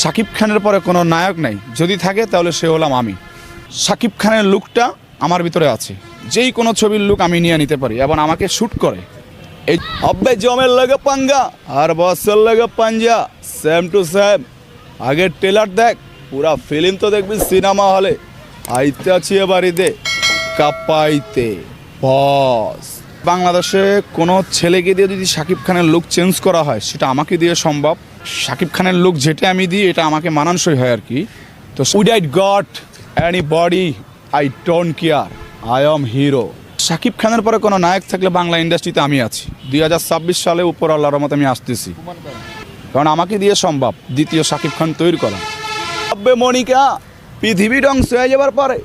শাকিব খানের পরে কোনো নায়ক নাই। যদি থাকে, তাহলে সে হলাম আমি। শাকিব খানের লুকটা আমার ভিতরে আছে। যেই কোনো ছবির লুক আমি নিয়ে নিতে পারি এবং আমাকে শ্যুট করে। এই অব্বে জমের লাগে পাঙ্গা আর বসের লাগে পাঞ্জা সেম টু সেম আগের ট্রেলার দেখ, পুরা ফিল্ম তো দেখবি সিনেমা হলে আইতে আছি বাড়িতে, কাপাইতে। বস। বাংলাদেশে কোনো ছেলেকে দিয়ে যদি শাকিব খানের লুক চেঞ্জ করা হয়, সেটা আমাকে দিয়ে সম্ভব। শাকিব খানের লুক যেটা আমি দিই, এটা আমাকে মানানসই হয় আর কি। তো would I got anybody I don't care I am hero Shakib খানের পরে কোনো নায়ক থাকলে বাংলা ইন্ডাস্ট্রিতে আমি আছি। দুই হাজার ছাব্বিশ সালে উপর আল্লাহর মতো আমি আসতেছি। কারণ আমাকে দিয়ে সম্ভব, দ্বিতীয় শাকিব খান তৈরি করা। আব্বে মনিকা, পৃথিবী ধ্বংস হয়ে যাবার পরে,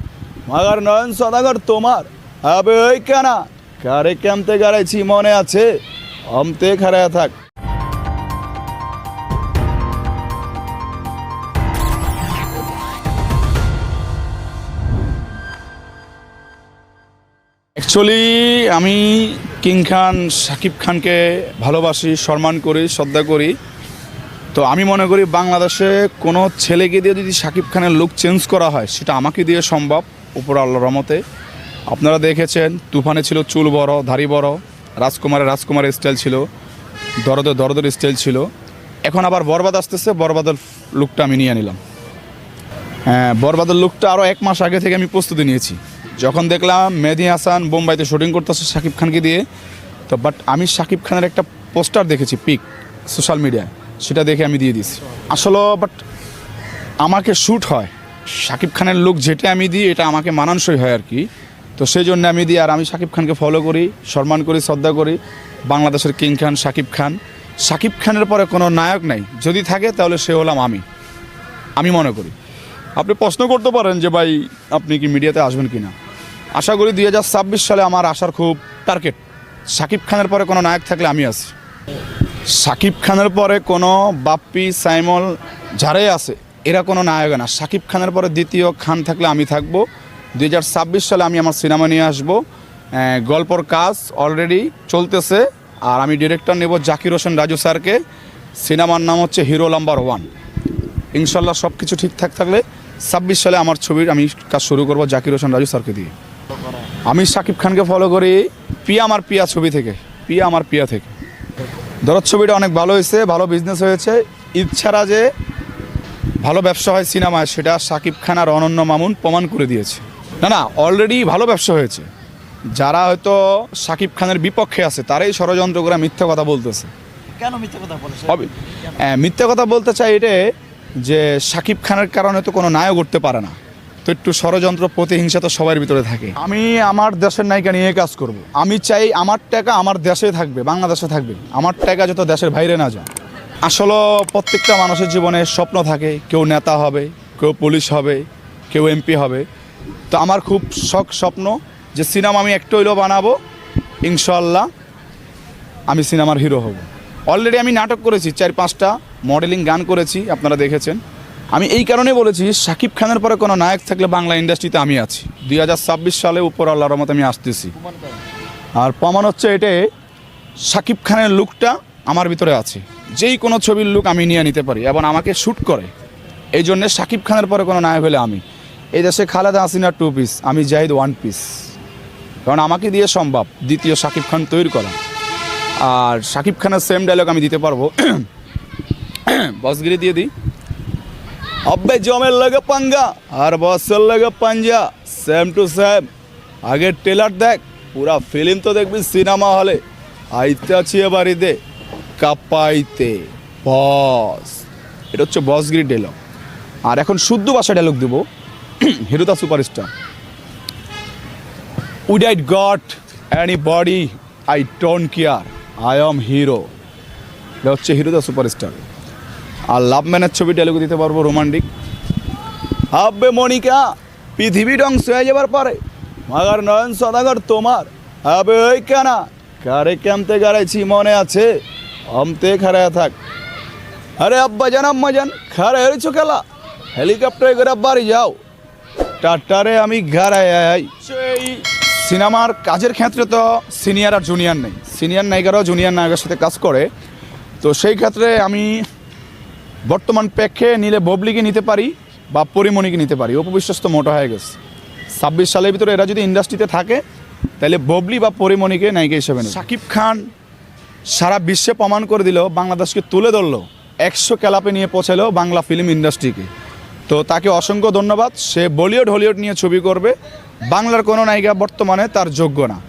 মাগার নয়ন সদাগর তোমার। আবে ওই কানা, কারে কেমতে গাড়াইছি মনে আছে অমতে খারায় থাক। অ্যাকচুয়ালি আমি কিং খান শাকিব খানকে ভালোবাসি, সম্মান করি, শ্রদ্ধা করি। তো আমি মনে করি বাংলাদেশে কোনো ছেলেকে দিয়ে যদি শাকিব খানের লুক চেঞ্জ করা হয়, সেটা আমাকে দিয়ে সম্ভব, উপর আল্লাহ রহমতে। আপনারা দেখেছেন, তুফানে ছিল চুল বড় ধারি বড়, রাজকুমারের রাজকুমারের স্টাইল ছিল দরদের দরদের স্টাইল ছিল। এখন আবার বরবাদ আসতেছে, বরবাদের লুকটা আমি নিয়ে নিলাম। হ্যাঁ বরবাদের লুকটা আরও এক মাস আগে থেকে আমি প্রস্তুতি নিয়েছি। যখন দেখলাম মেহেদি হাসান বোম্বাইতে শুটিং করতেছে শাকিব খানকে দিয়ে, তো বাট আমি শাকিব খানের একটা পোস্টার দেখেছি পিক সোশ্যাল মিডিয়ায় সেটা দেখে আমি দিয়ে দিয়েছি। আসলে বাট আমাকে শ্যুট হয়। শাকিব খানের লুক যেটা আমি দিই, এটা আমাকে মানানসই হয় আর কি। তো সেই জন্য আমি দিই, আর আমি শাকিব খানকে ফলো করি, সম্মান করি, শ্রদ্ধা করি। বাংলাদেশের কিং খান, শাকিব খান। শাকিব খানের পরে কোনো নায়ক নাই। যদি থাকে, তাহলে সে হলাম আমি। আমি মনে করি। আপনি প্রশ্ন করতে পারেন যে, ভাই, আপনি কি মিডিয়াতে আসবেন কি না আশা করি দুই হাজার ছাব্বিশ সালে আমার আসার খুব টার্গেট। শাকিব খানের পরে কোনো নায়ক থাকলে আমি আছি। শাকিব খানের পরে কোনো বাপ্পি, সাইমল যারাই আছে, এরা কোনো নায়ক না। শাকিব খানের পরে দ্বিতীয় খান থাকলে আমি থাকব। দুই সালে আমি আমার সিনেমা নিয়ে আসব। গল্পর কাজ অলরেডি চলতেছে। আর আমি ডিরেক্টর নেব জাকির হোসেন রাজু স্যারকে। সিনেমার নাম হচ্ছে হিরো নাম্বার ওয়ান। ইনশাল্লাহ সব কিছু ঠিকঠাক থাকলে ছাব্বিশ সালে আমার ছবির আমি কাজ শুরু করব জাকির হোসেন রাজু স্যারকে দিয়ে। আমি শাকিব খানকে ফলো করি পিয়া আমার পিয়া ছবি থেকে পিয়া আমার পিয়া থেকে। দরদ ছবিটা অনেক ভালো হয়েছে ভালো বিজনেস হয়েছে। ঈদ ছাড়া যে ভালো ব্যবসা হয় সিনেমায় সেটা শাকিব খান আর অনন্য মামুন প্রমাণ করে দিয়েছে। না না অলরেডি ভালো ব্যবসা হয়েছে। যারা হয়তো শাকিব খানের বিপক্ষে আছে তারাই ষড়যন্ত্র করে মিথ্যা কথা বলতেছে। কেন মিথ্যে কথা বলে হবে। হ্যাঁ, মিথ্যা কথা বলতে চাই এটা যে শাকিব খানের কারণে তো কোনো নায়ক উঠতে পারে না। তো একটু ষড়যন্ত্র প্রতিহিংসা তো সবার ভিতরে থাকে। আমি আমার দেশের নায়িকা নিয়ে কাজ করব। আমি চাই আমার টাকা আমার দেশে থাকবে বাংলাদেশে থাকবে। আমার টাকা যত দেশের বাইরে না যায়। আসলে প্রত্যেকটা মানুষের জীবনে স্বপ্ন থাকে কেউ নেতা হবে কেউ পুলিশ হবে কেউ এমপি হবে। তো আমার খুব শখ স্বপ্ন যে সিনেমা আমি একটা হইলেও বানাবো ইনশাল্লাহ আমি সিনেমার হিরো হব। অলরেডি আমি নাটক করেছি চার পাঁচটা মডেলিং গান করেছি আপনারা দেখেছেন। আমি এই কারণে বলেছি শাকিব খানের পরে কোনো নায়ক থাকলে বাংলা ইন্ডাস্ট্রিতে আমি আছি। দুই হাজার ছাব্বিশ সালে উপর আল্লাহর রহমতে আমি আসতেছি। আর প্রমাণ হচ্ছে এটাই শাকিব খানের লুকটা আমার ভিতরে আছে। যেই কোনো ছবির লুক আমি নিয়ে নিতে পারি এবং আমাকে শ্যুট করে। এই জন্যে শাকিব খানের পরে কোনো নায়ক হলে আমি। এই দেশে খালেদা হাসিনা টু পিস আমি জাহিদ ওয়ান পিস কারণ আমাকে দিয়ে সম্ভব দ্বিতীয় শাকিব খান তৈরি করা। আর শাকিব খানের সেম ডায়লগ আমি দিতে পারব। বসগিরি দিয়ে দিই। অব্বে জমের লাগে পাঙ্গা, আর বসের লাগে পাঞ্জা সেম টু সেম আগের ট্রেলার দেখ, পুরা ফিল্ম তো দেখবি সিনেমা হলে আইতে আছি বাড়িতে, কাপাইতে, বস। এটা হচ্ছে বসগিরি ডায়লগ আর এখন শুদ্ধ ভাষা ডায়লগ দেবো। হিরোদা superstar would I got anybody I don't care I am hero এটা হচ্ছে হিরো দ্য সুপারস্টার আর লাভ ম্যানের ছবি ডায়লগ দিতে পারব রোমান্টিক আব্বে মনিকা পৃথিবী ধ্বংস হয়ে যাবার পরে মাগার নয়ন সদাগর তোমার। আবে ওই কানা কারে কেমতে গাড়াইছি মনে আছে? অমতে খারায় থাক। আরে আব্বা জান আম্মা জান খারে হয়েছো খেলা। হেলিকপ্টারে করে বাড়ি যাও। টাটারে আমি ঘাড়ায় আই। সেই। সিনেমার কাজের ক্ষেত্রে তো সিনিয়র আর জুনিয়র নেই। সিনিয়র নায়িকারাও জুনিয়র নায়কের সাথে কাজ করে। তো সেই ক্ষেত্রে আমি বর্তমান প্রেক্ষে নিলে ববলিকে নিতে পারি বা পরিমণিকে নিতে পারি। অপবিশ্বাস তো মোটা হয়ে গেছে। ছাব্বিশ সালের ভিতরে এরা যদি ইন্ডাস্ট্রিতে থাকে, তাহলে ববলি বা পরিমণিকে নায়িকা হিসেবে নেবে। শাকিব খান সারা বিশ্বে প্রমাণ করে দিল, বাংলাদেশকে তুলে ধরলো, একশো ক্যালাপে নিয়ে পৌঁছালো বাংলা ফিল্ম ইন্ডাস্ট্রিকে। তো তাকে অসংখ্য ধন্যবাদ। সে বলিউড, হলিউড নিয়ে ছবি করবে। বাংলার কোনো নায়িকা বর্তমানে তার যোগ্য না।